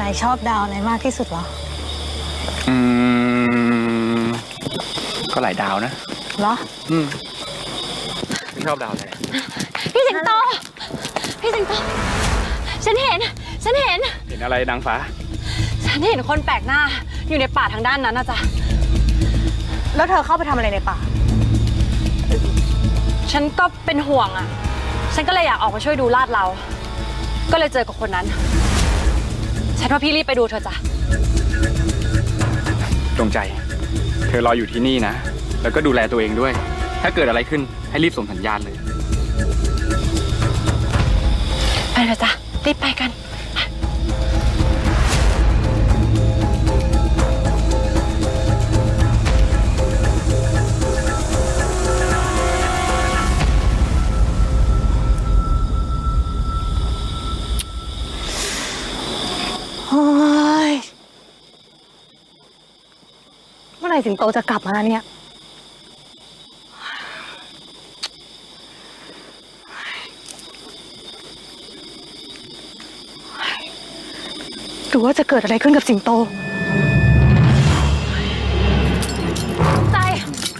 นายชอบดาวอะไรมากที่สุดเหรอ อืม ก็หลายดาวนะ เหรอ อืมไม่ชอบดาวเลยพี่สิงโต พี่สิงโต ฉันเห็น ฉันเห็น เห็นอะไรนางฟ้า ฉันเห็นคนแปลกหน้า อยู่ในป่าทางด้านนั้นนะจ๊ะ แล้วเธอเข้าไปทำอะไรในป่า ฉันก็เป็นห่วงอะ ฉันก็เลยอยากออกมาช่วยดูลาดเรา ก็เลยเจอกับคนนั้น ฉันว่าพี่รีบไปดูเธอะจ้ะ ดวงใจ เธอรออยู่ที่นี่นะ แล้วก็ดูแลตัวเองด้วย ถ้าเกิดอะไรขึ้นให้รีบส่งสัญญาณเลย ไปเถอะจ้ะรีบไปกัน ร่สิงโตจะกลับมาเนี่ย หรือว่าจะเกิดอะไรขึ้นกับสิงโตใจ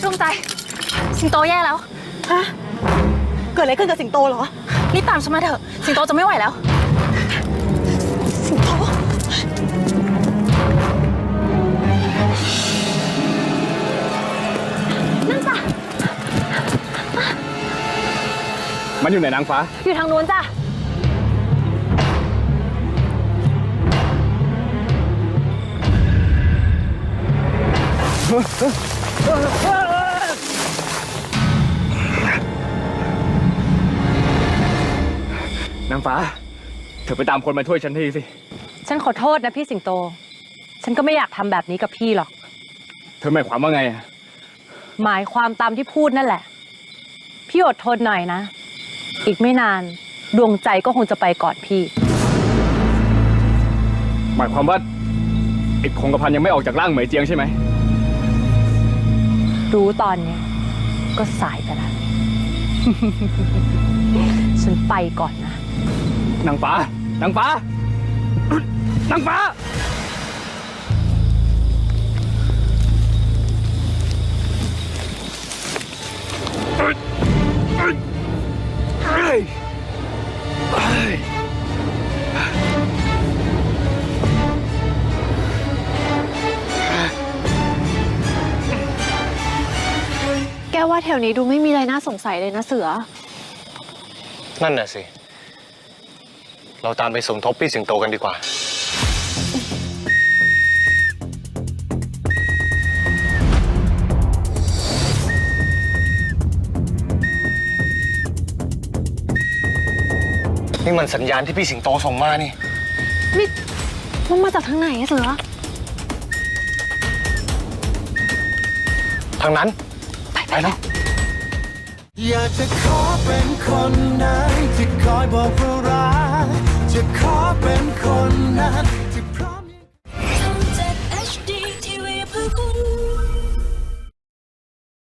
ดวงใจ สิงโตแย่แล้ว ฮะ เกิดอะไรขึ้นกับสิงโตเหรอ รีบตามฉันมาเถอะ สิงโตจะไม่ไหวแล้ว มันอยู่ไหนนางฟ้า อยู่ทางนู้นจ้ะ นางฟ้า เธอไปตามคนมาช่วยฉันทีสิ ฉันขอโทษนะพี่สิงโต ฉันก็ไม่อยากทำแบบนี้กับพี่หรอก เธอหมายความว่าไงอะหมายความตามที่พูดนั่นแหละ พี่อดทนหน่อยนะ อีกไม่นาน ดวงใจก็คงจะไปก่อนพี่ หมายความว่าไอ้คงกระพันยังไม่ออกจากร่างเหมยเจียงใช่ไหม รู้ตอนเนี้ยก็สายไปแล้ว ฉันไปก่อนนะ นางฟ้า นางฟ้า นางฟ้าแกว่าแถวนี้ดูไม่มีอะไรน่าสงสัยเลยนะเสือ นั่นน่ะสิ เราตามไปสมทบพี่สิงโตกันดีกว่า นี่มันสัญญาณที่พี่สิงโตส่งมานี่ นี่มันมาจากทางไหนอะเสือ ทางนั้น ไปแล้ว อยากจะขอเป็นคนนั้นที่คอยบอกว่ารักจะขอเป็นคนนั้น